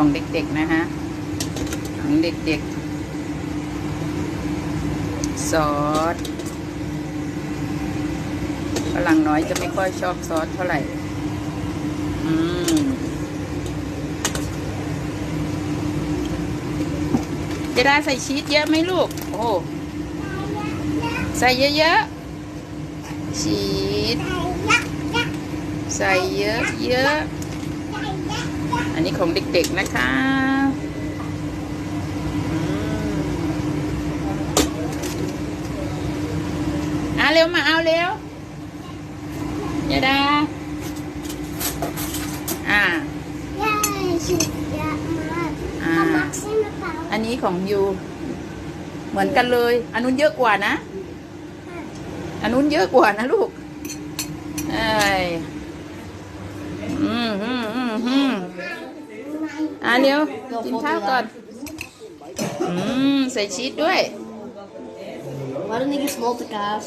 ของเด็กๆนะคะของเด็กๆ ซอสฝรั่งน้อยจะไม่ค่อยชอบซอสเท่าไหร่ อืมจะได้ใส่ชีสเยอะไหมลูก โอ้ใส่เยอะๆ ชีสใส่เยอะๆ อันนี้ของเด็กๆนะคะอืมอะเร็วมาเอาเร็วยาดาอ่าอ่าอันนี้ของยูเหมือนกันเลย อันนู้นเยอะกว่านะ อันนู้นเยอะกว่านะลูกเอ้ยอืมอืมอืมอืม อะเร็วกินข้าวก่อน อืม ใส่ชีสด้วย Waarom niet gesmolten kaas?